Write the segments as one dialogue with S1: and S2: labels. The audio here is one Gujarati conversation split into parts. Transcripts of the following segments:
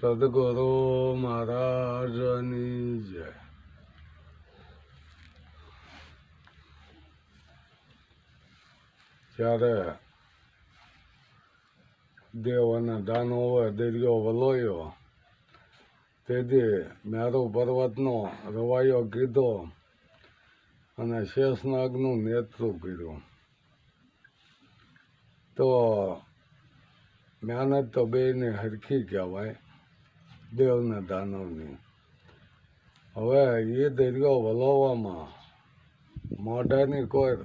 S1: સદગુરુ મહારાજની જય. ત્યારે દેવ અને દાનવે દરિયો વલોયો, તેથી મેરુ પર્વતનો રવાયો કીધો અને શેષનાગનું નેતૃત્વ કર્યું. તો મહેનત તો બેયને હરખી કહેવાય. દેવ ને દાનવની. હવે એ દરિયો વલોવામાં મોઢાની કોઈ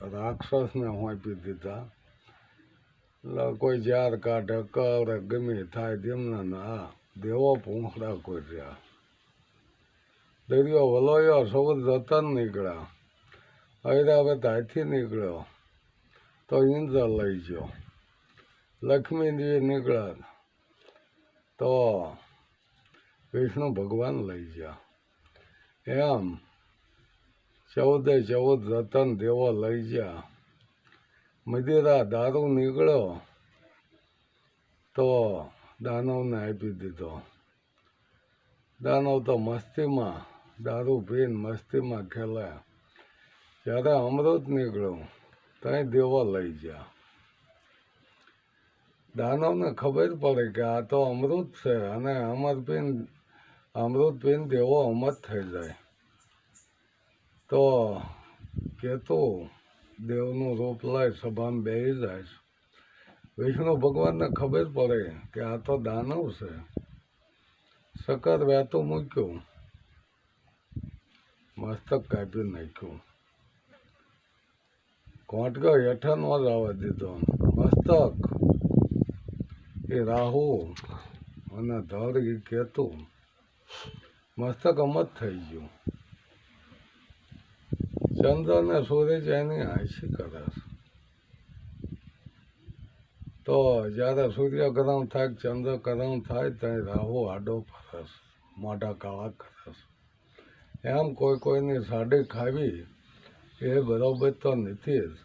S1: રાક્ષસને હોંપી દીધા. એટલે કોઈ ઝાર કાઢે કરે ગમે થાય, તેમને ના દેવો પૂંખડા કોઈ રહ્યા દરિયો વલોયો સૌદ રતન નીકળ્યા. હવે હવે ત્યાંથી નીકળ્યો. તો ઇન્દ્ર લઈ ગયો. લક્ષ્મીજી નીકળ્યા. તો વિષ્ણુ ભગવાન લઈ ગયા. એમ ચૌદે ચૌદ રતન દેવો લઈ ગયા. મદિરા દારૂ નીકળ્યો તો દાનવને આપી દીધો. દાનવ તો મસ્તીમાં, દારૂ પીને મસ્તીમાં ખેલાયા. જ્યારે અમૃત નીકળ્યું, ત્યાં દેવો લઈ ગયા. દાનવને ખબર પડે કે આ તો અમૃત છે અને અમરપીન અમૃત પીને દેવો અમર થઈ જાય. તો કેતું દેવનું રૂપ લઈ સભામાં બેસી જાય છે. વિષ્ણુ ભગવાનને ખબર પડે કે આ તો દાનવ છે. સકર વહેતું મૂક્યું. મસ્તક કાપી નાખ્યું. કોટકો હેઠળ નો જ આવવા દીધો. મસ્તક. એ રાહુ અને ધર એ કેતુ. મસ્તક અમત થઈ ગયું. ચંદ્ર ને સૂરજ એની હાંસી કરે તો જ્યારે સૂર્યગ્રહણ થાય ચંદ્રગ્રહણ થાય ત્યાં રાહુ આડો ફરસ મોઢા કાળા કરસ એમ કોઈ કોઈની સાડી ખાવી એ બરોબર તો નથી જ.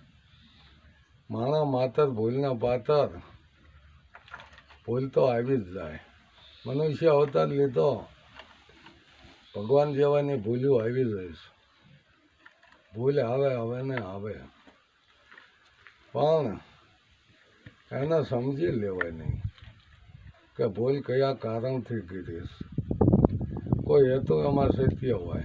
S1: માણા માતર ભૂલના પાતર ભૂલ તો આવી જ જાય. મનુષ્ય અવતાર લીધો, ભગવાન જેવાની ભૂલ્યું આવી જાય ભૂલ આવે હવે ને આવે. પણ એને સમજી લેવાય નહીં કે ભૂલ કયા કારણથી કરીશ કોઈ હેતુ એમાં શક્ય હોય.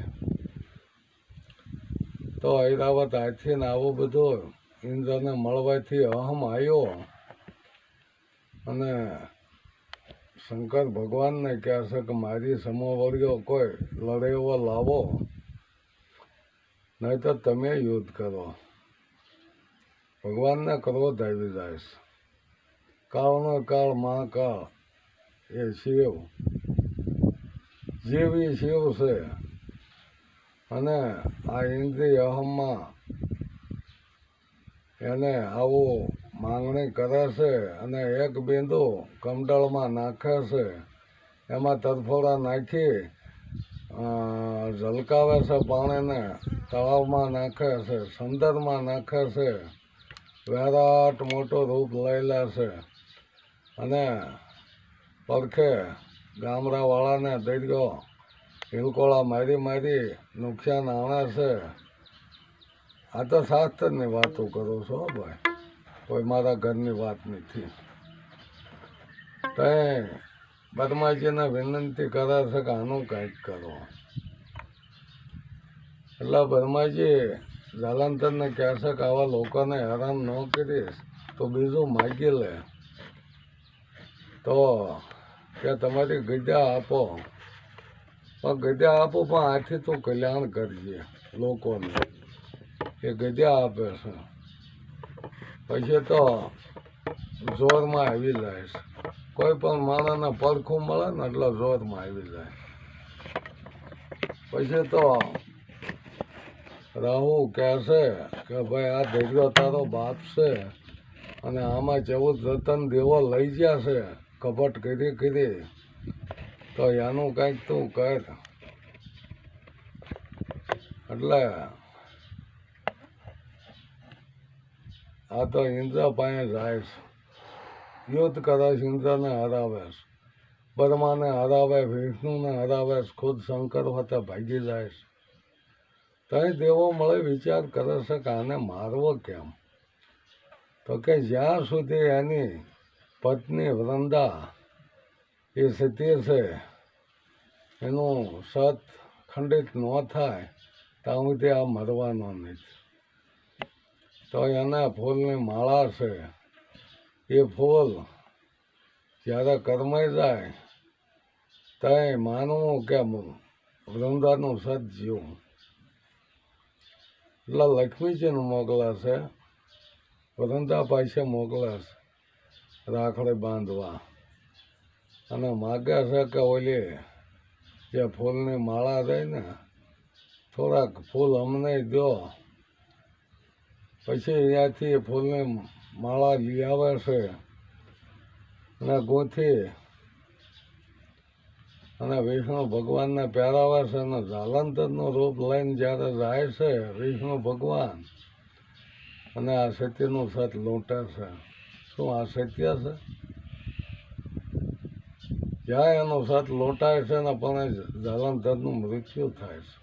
S1: તો ઐરાવત આથી ને આવું બધું ઇન્દ્રને મળવાથી અહમ આવ્યો. અને શંકર ભગવાનને કહેશે કે મારી સમોવર્યો કોઈ લડે લાવો નહીં તો તમે યુદ્ધ કરો. ભગવાનને ક્રોધ આવી જાય કાળનો કાળ, મહાકાળ, એ શિવ. જેવી શિવ છે અને આ ઇન્દ્રિય અહમમાં એને આવું માંગણી કરે છે અને એક બિંદુ કમડળમાં નાખે છે. એમાં તરફોડા નાખી ઝલકાવે છે પાણીને, તળાવમાં નાખે છે, સંદરમાં નાખે છે, વિરાટ મોટું રૂપ લઈ લે છે અને પડખે ગામડાવાળાને દરિયો હિલકોળા મારી મારી નુકસાન આણે છે. આ તો શાસ્ત્રની વાતો કરું છો, હો કોઈ મારા ઘરની વાત નથી તે બદમાજીને વિનંતી કરે છે કે આનું કંઈક કરો. એટલે બર્માજી જાલંધરને કહે છે કે આવા લોકોને હેરાન ન કરીશ તો બીજું માગી લે. તો કે તમારી ગદ્યા આપો. પણ ગદ્યા આપો પણ આથી તો કલ્યાણ કરજે લોકોને. એ ગદ્યા આપે છે. પછી તો જોરમાં આવી જાય કોઈ પણ માણસને પડખું મળે ને એટલે જોરમાં આવી જાય. પછી તો રાહુ કહેશે કે ભાઈ આ દીકરો તારો બાપ છે અને આમાં ચૌદ રતન દેવો લઈ ગયા છે, કપટ કરી કરી. તો એનું કંઈક તું કર. એટલે આ તો ઇન્દ્ર પાસે જાય છે. યુદ્ધ કરે છે, ઇન્દ્રને હરાવે છે. બ્રહ્માને હરાવે વિષ્ણુને હરાવે ખુદ શંકર હોતા ભાગી જાય છે. તઈ દેવો મળે વિચાર કરે છે કે આને મારવો કેમ? તો કે જ્યાં સુધી એની પત્ની વૃંદા એ સ્થિતિ છે, એનું સત ખંડિત ન થાય, ત્યાં સુધી આ મરવાનો નથી. તો એના ફૂલની માળા છે. એ ફૂલ જ્યારે કરમાઈ જાય, ત્યાં માનવું કે વૃંદાનું સદ જીવું. એટલે લક્ષ્મીજીને મોકલાશે વૃંદા પાસે મોકલાશે રાખડી બાંધવા. અને માગે છે કે ઓલી જે ફૂલની માળા થઈ ને, થોડાક ફૂલ અમને દો. પછી અહીંયાથી ફૂલની માળા લઈ આવે છે અને ગોથી અને વિષ્ણુ ભગવાનને પહેરાવે છે અને જાલંધરનું રૂપ લઈને જ્યારે જાય છે વિષ્ણુ ભગવાન, અને આ સત્યનું સત લૂંટે છે. શું આ સત્ય છે? જ્યાં એનું સત લોટાય છે ને પણ એ જાલંધરનું મૃત્યુ થાય છે.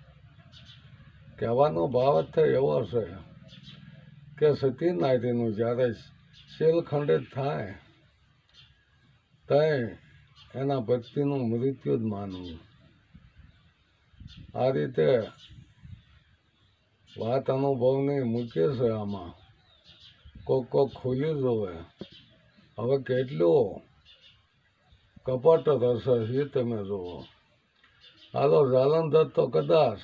S1: કહેવાનો ભાવ જ થાય એવો છે. કે સતી નારીનું જ્યારે ખંડિત થાય, ત્યાં એના પતિનું મૃત્યુ જ માનવું. આ રીતે વાત અનુભવની મૂકે છે આમાં. કોક કોક ખુલ્યું જોવે. હવે કેટલું કપટ થશે એ તમે જુઓ. હાલો, જાલંધર તો કદાચ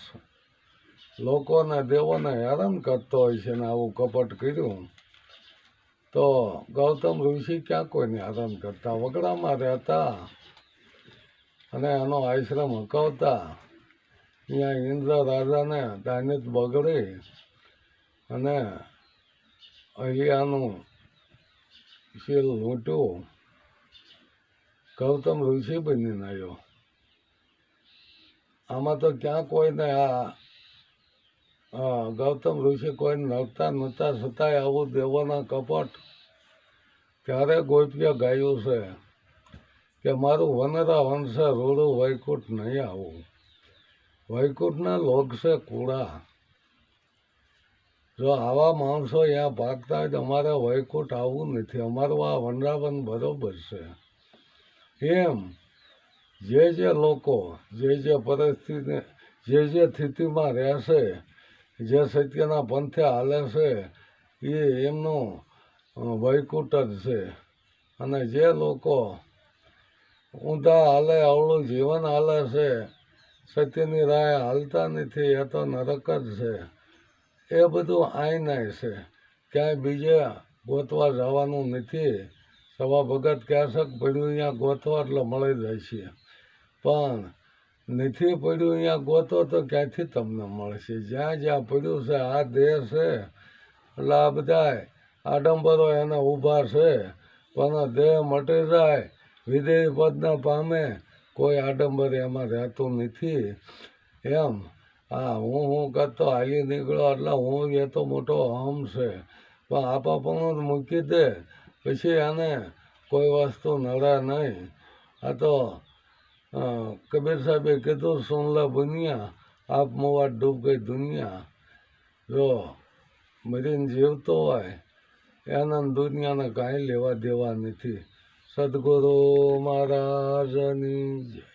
S1: લોકોને દેવોને હેરાન કરતો હોય છે ને આવું કપટ કર્યું, તો ગૌતમ ઋષિ ક્યાં કોઈને હેરાન કરતા? વગડામાં રહેતા અને એનો આશ્રમ હકવતા. ત્યાં ઇન્દ્ર રાજાને દાનિત બગડી અને અહિયાનું શીલ લૂંટ્યું. ગૌતમ ઋષિ બનીને નાયો. આમાં તો ક્યાં કોઈને આ ગૌતમ ઋષિ કોઈને નડતા નહોતા છતાંય આવું દેવોના કપટ ત્યારે ગોપીએ ગાયું છે કે મારું વનરા વંશે રોડું વૈકુંઠ નહીં આવું. વૈકુંઠના લોક છે કૂડા જો આવા માણસો અહીંયા ભાગતા હોય તો અમારે વૈકુંઠ આવવું નથી. અમારું આ વનરાવન બરોબર છે. એમ જે જે લોકો, જે જે પરિસ્થિતિ, જે જે સ્થિતિમાં રહેશે જે સત્યના પંથે હાલે છે, એ એમનું વૈકુંઠ જ છે. અને જે લોકો ઊંધા હાલે, અવળું જીવન હાલે છે, સત્યની રાહ હાલતા નથી, એ તો નરક જ છે. એ બધું આઈનાય છે. ક્યાંય બીજે ગોતવા જવાનું નથી. સવા ભગત કહેશે કે પડ્યું અહીંયા ગોતવા એટલે મળી જાય છે. પણ નથી પડ્યું, અહીંયા ગોતો તો ક્યાંથી તમને મળશે? જ્યાં જ્યાં પડ્યું છે, આ દેહ છે. એટલે આ બધા આડંબરો એને ઊભા છે. પણ દેહ મટી જાય. વિદેહી પદના પામે કોઈ આડંબર એમાં રહેતું નથી. એમ. હા હું હું કરતો હાલી નીકળ્યો એટલે હું એ તો મોટો અહમ છે. પણ આપા પણ મૂકી દે. પછી એને કોઈ વસ્તુ નડે નહીં. આ તો કબીર સાહેબે કીધું, સોનલા બુનિયા, આપ મોવા ડૂબ ગઈ દુનિયા. જો, મરીને જીવતો હોય એના દુનિયાને કાંઈ લેવા દેવા નથી. સદગુરુ મહારાજની જય.